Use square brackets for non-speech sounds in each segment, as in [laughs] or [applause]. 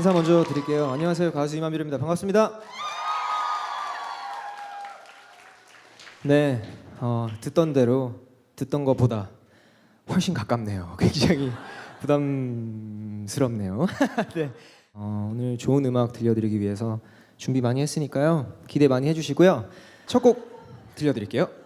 인사 먼저 드릴게요. 안녕하세요. 가수 이만비입니다. 반갑습니다. 네, 어, 듣던 대로 듣던 것보다 훨씬 가깝네요. [laughs] 굉장히 부담스럽네요. [laughs] 네, 어, 오늘 좋은 음악 들려드리기 위해서 준비 많이 했으니까요. 기대 많이 해주시고요. 첫 곡 들려드릴게요.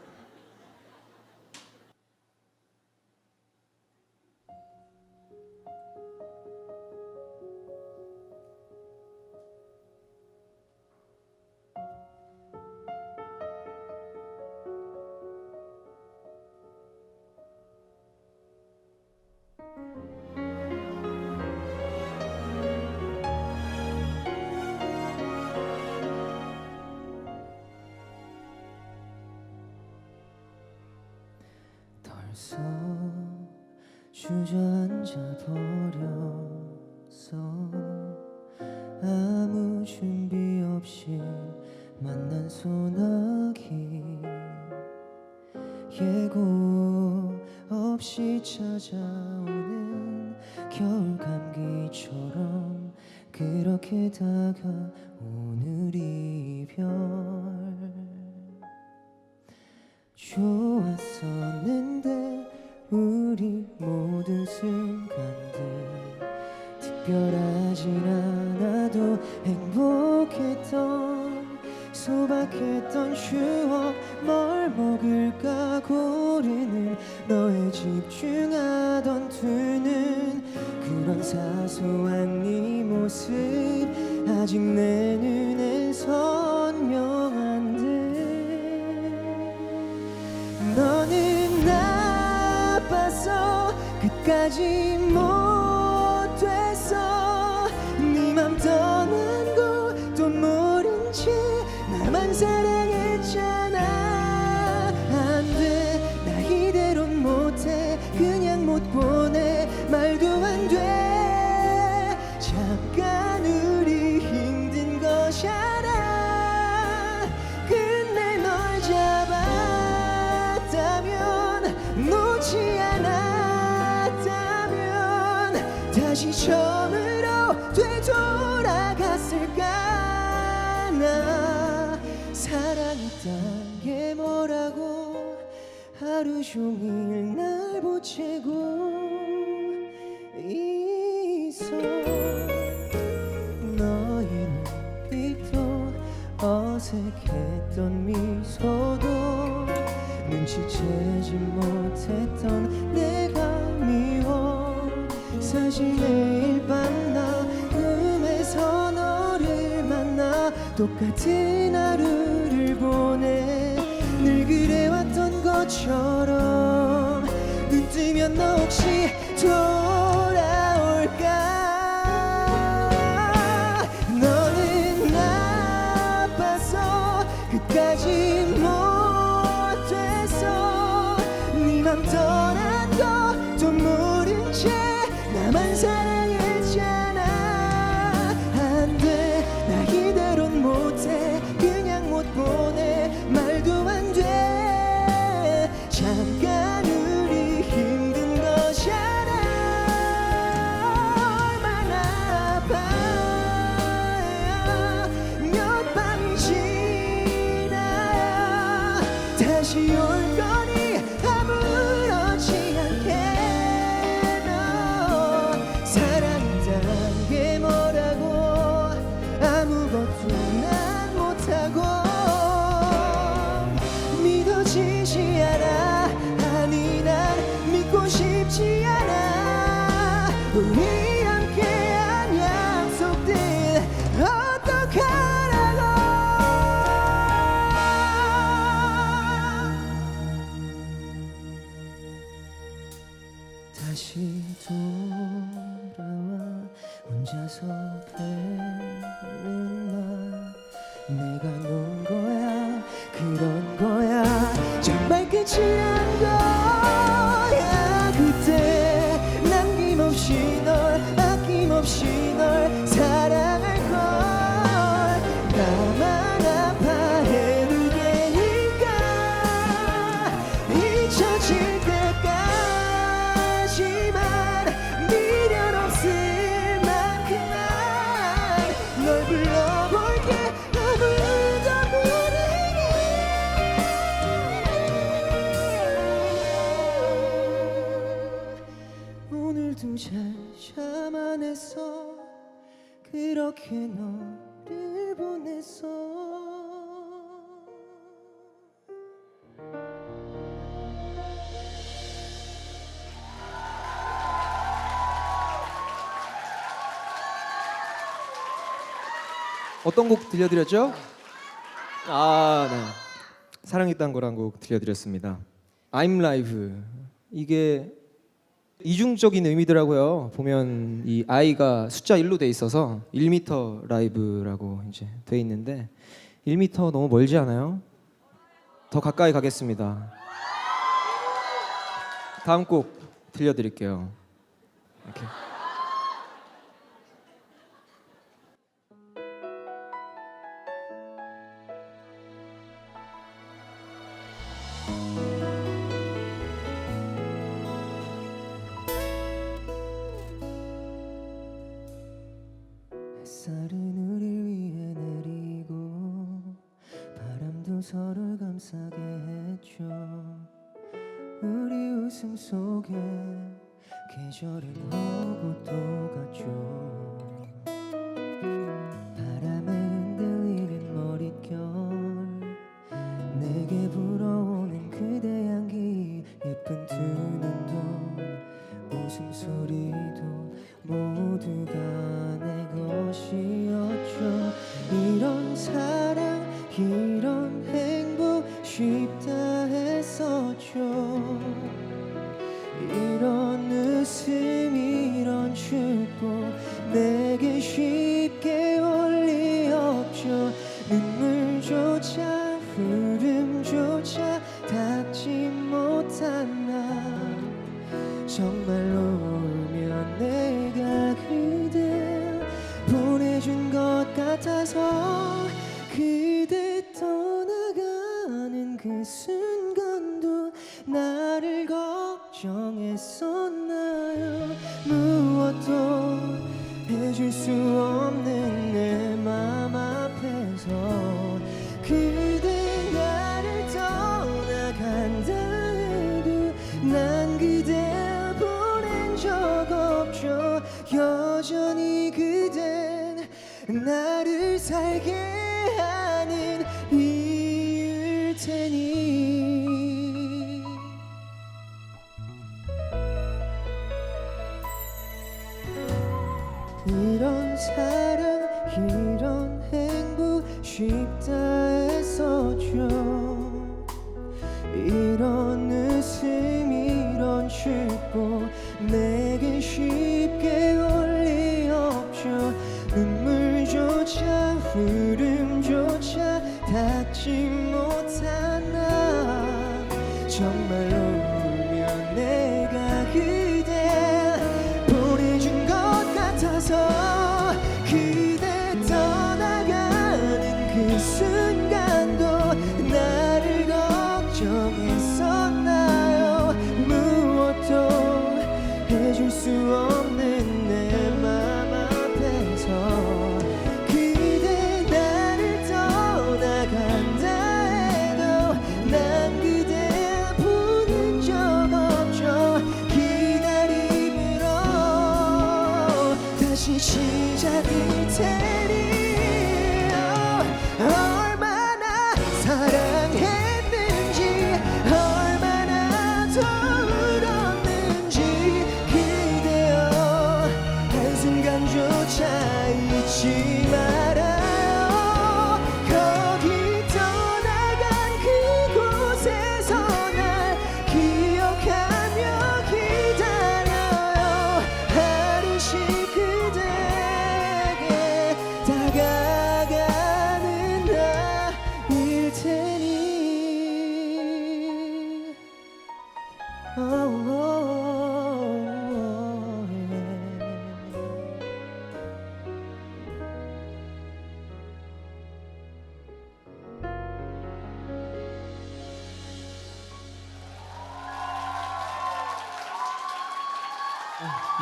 예고 없이 찾아오는 겨울 감기처럼 그렇게 다가오는 이별. 좋았었는데 우리 모든 순간들 특별하진 않아도 행복했던 소박했던 추억 뭘 먹을까? 고르는 너의 집중하던 두는 그런 사소한 네 모습 아직 내 눈엔 선명한데 너는 나빠서 끝까지 못 하루 종일 날 보채고 있어. 너의 눈빛도 어색했던 미소도 눈치채지 못했던 내가 미워. 사실 매일 밤나 꿈에서 너를 만나 똑같은 것처럼 눈 뜨면 너 혹시 그렇게 너를 보냈어 어떤 곡 들려드렸죠? 아, 네. 사랑이 딴 거란 곡 들려드렸습니다. I'm Live 이게 이중적인 의미더라고요. 보면 이 I가 숫자 1로 돼 있어서 1m 라이브라고 이제 돼 있는데 1m 너무 멀지 않아요? 더 가까이 가겠습니다. 다음 곡 들려드릴게요. 이렇게. 닿지 못한 나. 정말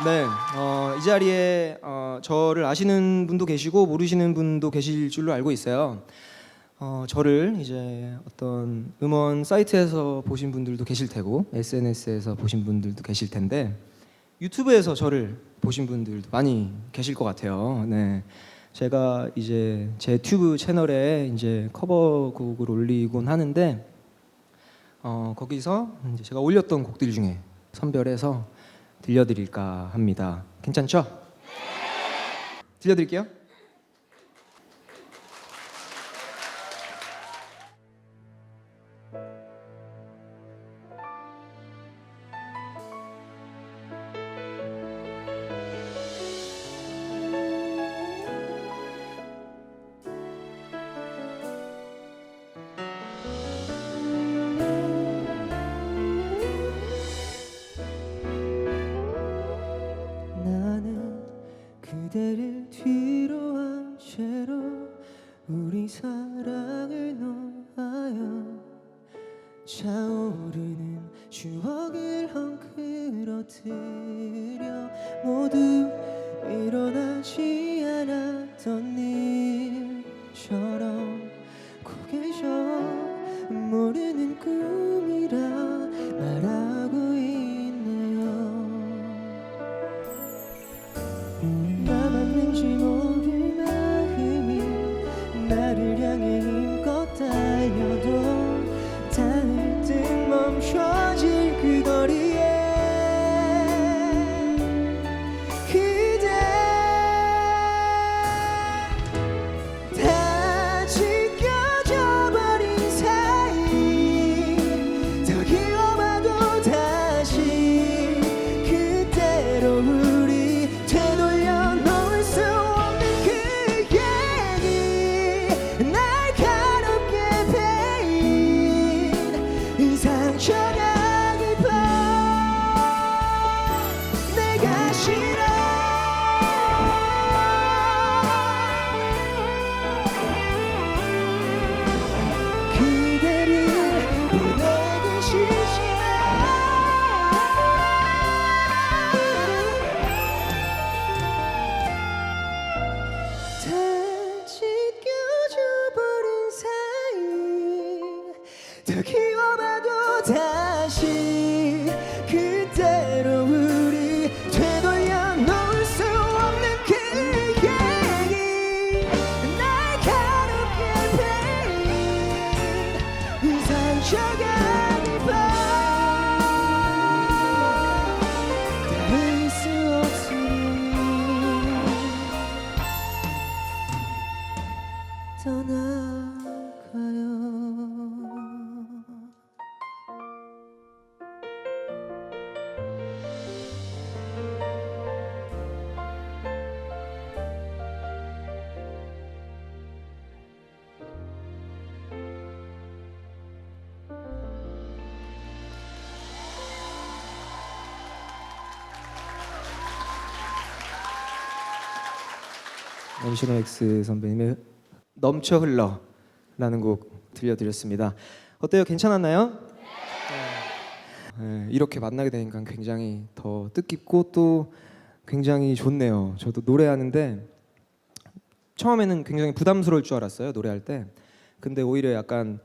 네, 어, 이 자리에 어, 저를 아시는 분도 계시고 모르시는 분도 계실 줄로 알고 있어요. 어, 저를 이제 어떤 음원 사이트에서 보신 분들도 계실 테고 SNS에서 보신 분들도 계실 텐데 유튜브에서 저를 보신 분들도 많이 계실 것 같아요. 네, 제가 이제 제 튜브 채널에 이제 커버곡을 올리곤 하는데 어, 거기서 이제 제가 올렸던 곡들 중에 선별해서 들려드릴까 합니다. 괜찮죠? 들려드릴게요. 나를 향해 엠시노 X 선배님의 넘쳐 흘러라는 곡 들려드렸습니다. 어때요? 괜찮았나요? 네, 이렇게 만나게 되니까 굉장히 더 뜻깊고 또 굉장히 좋네요. 저도 노래하는데 처음에는 굉장히 부담스러울 줄 알았어요. 노래할 때. 근데 오히려 약간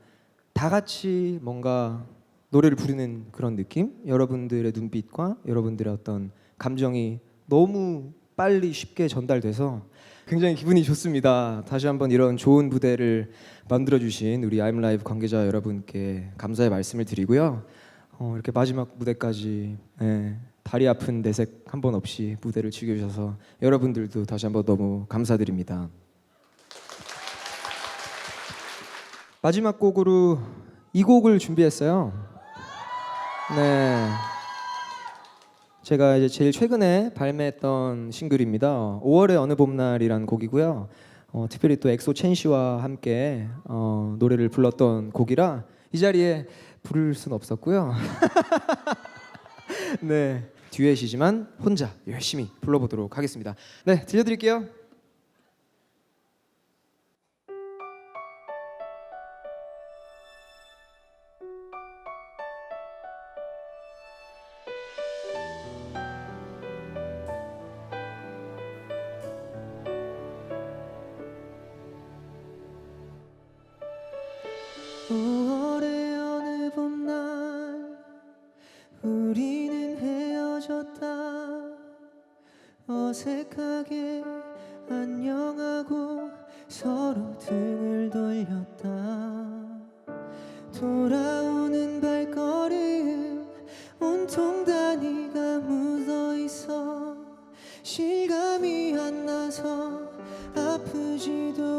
다 같이 뭔가 노래를 부르는 그런 느낌? 여러분들의 눈빛과 여러분들의 어떤 감정이 너무 빨리 쉽게 전달돼서 굉장히 기분이 좋습니다. 다시 한번 이런 좋은 무대를 만들어 주신 우리 아임 라이브 관계자 여러분께 감사의 말씀을 드리고요. 어, 이렇게 마지막 무대까지 예, 다리 아픈 내색 한 번 없이 무대를 즐겨주셔서 여러분들도 다시 한번 너무 감사드립니다. 마지막 곡으로 이 곡을 준비했어요. 네. 제가 이제 제일 최근에 발매했던 싱글입니다. 5월의 어느 봄날이라는 곡이고요. 어, 특별히 또 엑소 첸 씨와 함께 어, 노래를 불렀던 곡이라 이 자리에 부를 순 없었고요. [laughs] 네, 듀엣이지만 혼자 열심히 불러보도록 하겠습니다. 네, 들려드릴게요.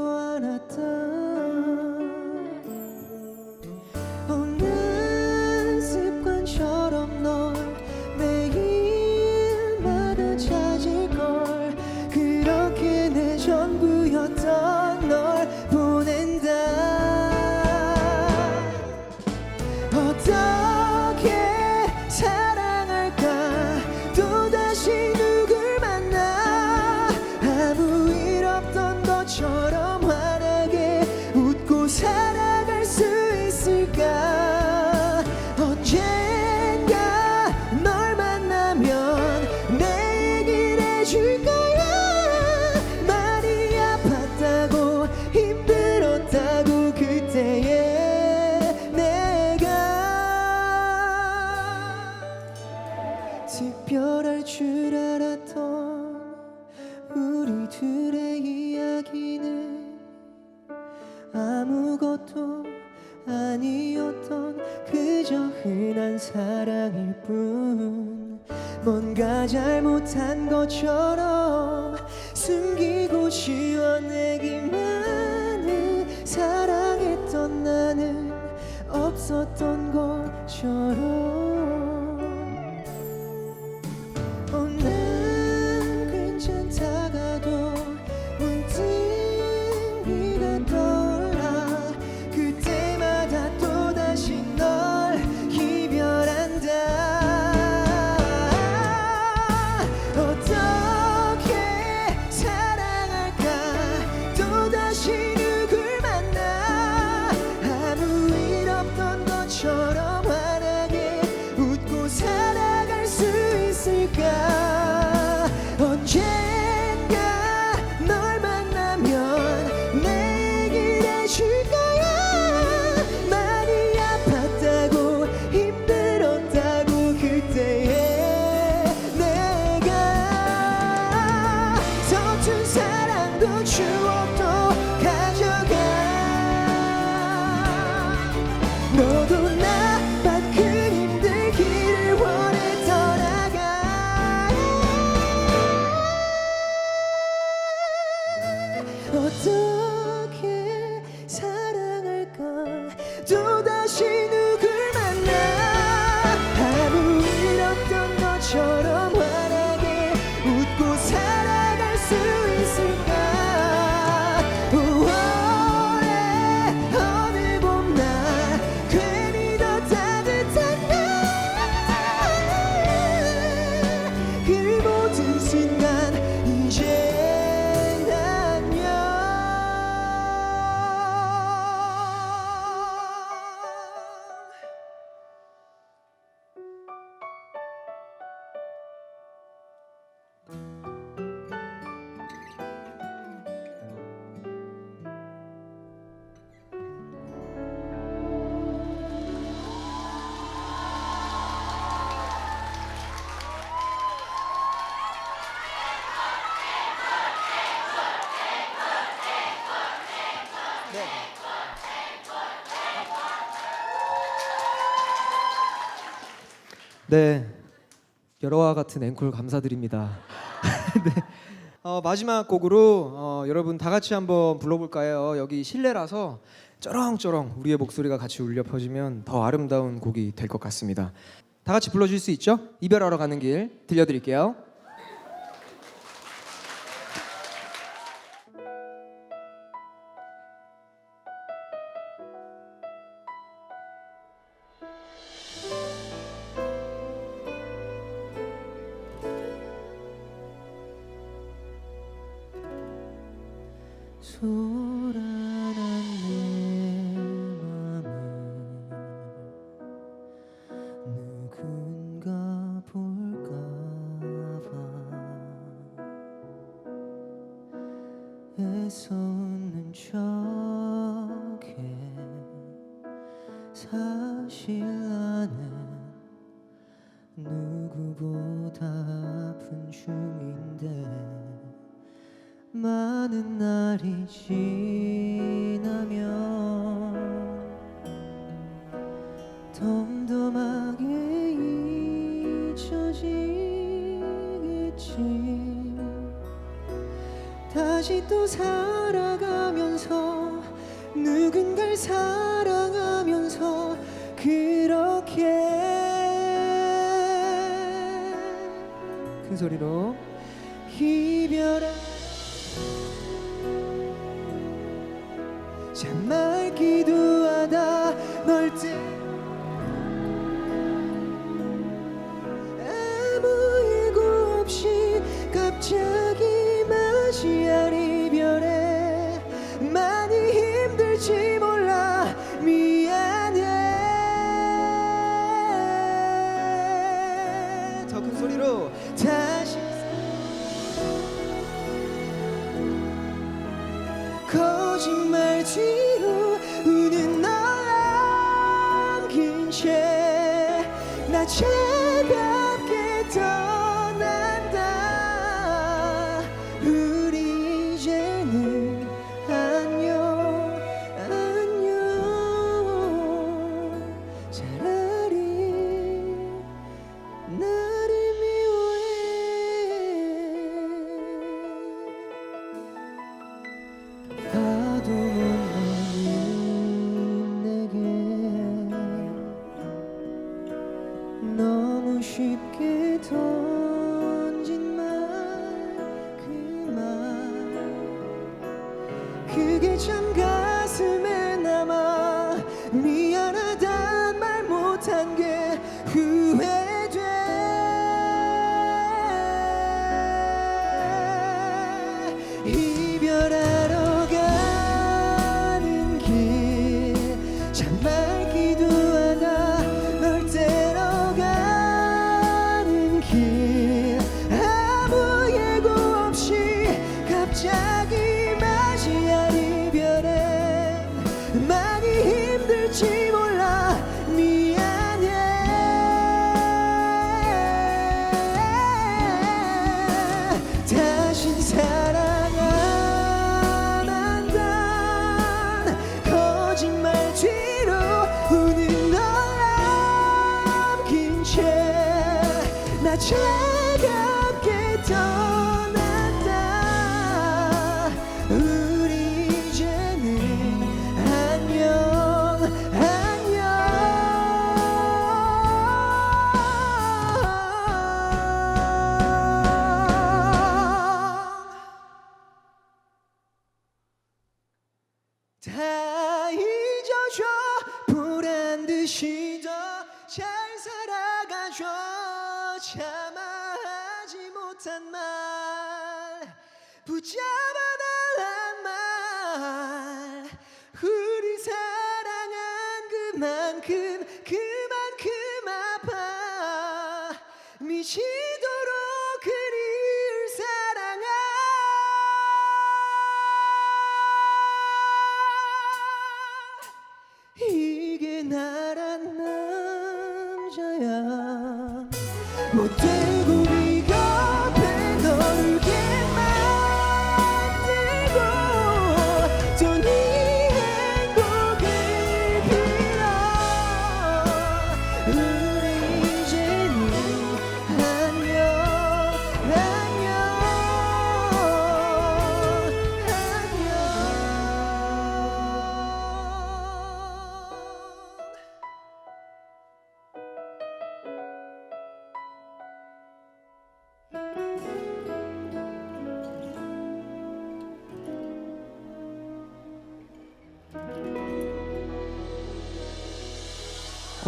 忘了他。 네. 여러와 같은 앵콜 감사드립니다. [laughs] 네. 어, 마지막 곡으로 어, 여러분 다 같이 한번 불러볼까요? 여기 실내라서 쩌렁쩌렁 우리의 목소리가 같이 울려 퍼지면 더 아름다운 곡이 될 것 같습니다. 다 같이 불러줄 수 있죠? 이별하러 가는 길 들려드릴게요. Oh. 덤덤하게 잊혀지겠지. 다시 또 살아가면서 누군가를 사랑하면서 그렇게. 큰 소리로 이별한 더 큰 소리로 다시 잠깐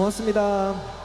고맙습니다.